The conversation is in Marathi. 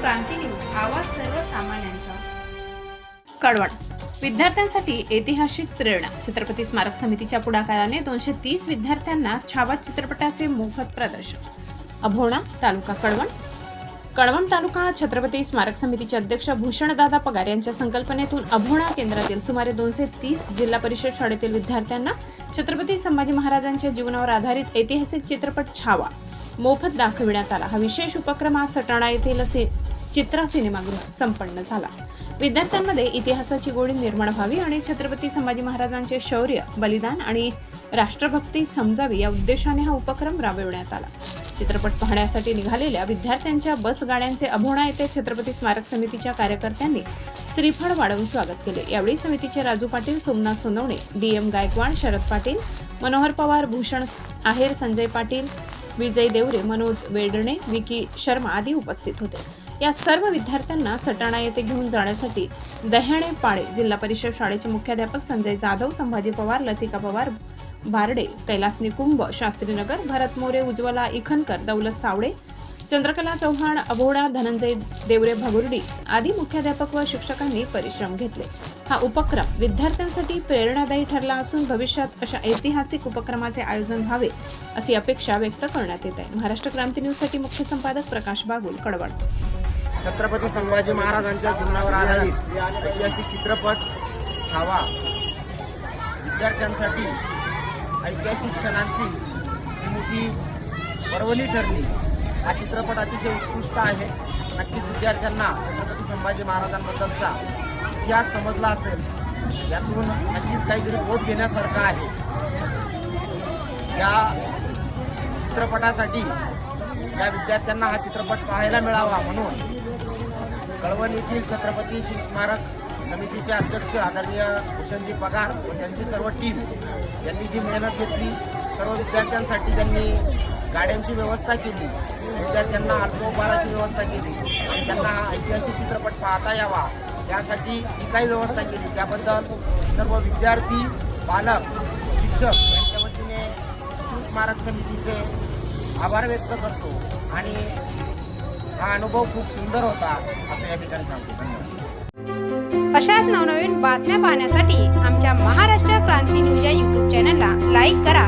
क्रांती न्यूज आवाज सर्वसामान्यांचा. कडवण. विद्यार्थ्यांसाठी ऐतिहासिक प्रेरणा. छत्रपती स्मारक समितीच्या पुढाकाराने दोनशे तीस विद्यार्थ्यांना छावा चित्रपटाचे मोफत प्रदर्शन. अभोणा तालुका कडवण. कळवण तालुका छत्रपती स्मारक समितीचे अध्यक्ष भूषणदादा पगार यांच्या संकल्पनेतून अभोणा केंद्रातील सुमारे दोनशे तीस जिल्हा परिषद शाळेतील विद्यार्थ्यांना छत्रपती संभाजी महाराजांच्या जीवनावर आधारित ऐतिहासिक चित्रपट छावा मोफत दाखविण्यात आला. हा विशेष उपक्रम आज सटाणा येथील चित्रा सिनेमागृह संपन्न झाला. विद्यार्थ्यांमध्ये इतिहासाची गोडी निर्माण व्हावी आणि छत्रपती संभाजी महाराजांचे शौर्य बलिदान आणि राष्ट्रभक्ती समजावी या उद्देशाने हा उपक्रम राबविण्यात आला. चित्रपट पाहण्यासाठी निघालेल्या विद्यार्थ्यांच्या बस गाड्यांचे अभोणा येथे छत्रपती स्मारक समितीच्या कार्यकर्त्यांनी श्रीफळ वाढवून स्वागत केले. यावेळी समितीचे राजू पाटील सोमनाथ सोनवणे डी एम गायकवाड शरद पाटील मनोहर पवार भूषण आहेर संजय पाटील विजय देवरे मनोज वेडणे विकी शर्मा आदी उपस्थित होते. या सर्व विद्यार्थ्यांना सटाणा येथे घेऊन जाण्यासाठी दह्याणे पाळे जिल्हा परिषद शाळेचे मुख्याध्यापक संजय जाधव संभाजी पवार लतिका पवार बारडे कैलास निकुंभ शास्त्रीनगर भरत मोरे उज्ज्वला इखनकर दौलत सावडे चंद्रकला चव्हाण अभोडा धनंजय देवरे भगुर्डी आदी मुख्याध्यापक व शिक्षकांनी परिश्रम घेतले. हा उपक्रम विद्यार्थ्यांसाठी प्रेरणादायी ठरला असून भविष्यात अशा ऐतिहासिक उपक्रमाचे आयोजन व्हावे अशी अपेक्षा व्यक्त करण्यात येत आहे. महाराष्ट्र क्रांती न्यूजसाठी मुख्य संपादक प्रकाश बागुल कडवण. छत्रपती संभाजी महाराजांच्या जीवनावर आधारित ऐतिहासिक चित्रपट छावा. विद्यार्थ्यांसाठी ऐतिहासिक क्षणांची ही मोठी पर्वणी ठरली. हा चित्रपट अतिशय उत्कृष्ट आहे. नक्कीच विद्यार्थ्यांना छत्रपती संभाजी महाराजांबद्दलचा इतिहास समजला असेल. यातून नक्कीच काहीतरी बोध घेण्यासारखा आहे. या चित्रपटासाठी या विद्यार्थ्यांना हा चित्रपट पाहायला मिळावा म्हणून कळवण येथील छत्रपती शिव स्मारक समितीचे अध्यक्ष आदरणीय भूषणजी पगार व त्यांची सर्व टीम यांनी जी मेहनत घेतली सर्व विद्यार्थ्यांसाठी त्यांनी गाड्यांची व्यवस्था केली. विद्यार्थ्यांना अल्पोपहाराची व्यवस्था केली. आणि त्यांना ऐतिहासिक चित्रपट पाहता यावा. यासाठी जी काही व्यवस्था केली. त्याबद्दल सर्व विद्यार्थी पालक शिक्षक यांच्या वतीने स्मारक समितीचे आभार व्यक्त करतो. आणि हा अनुभव खूप सुंदर होता असं या ठिकाणी सांगतो. धन्यवाद. अशाच नवनवीन बातम्या पाहण्यासाठी आमच्या महाराष्ट्र क्रांती न्यूज या यूट्यूब चॅनलला लाईक करा.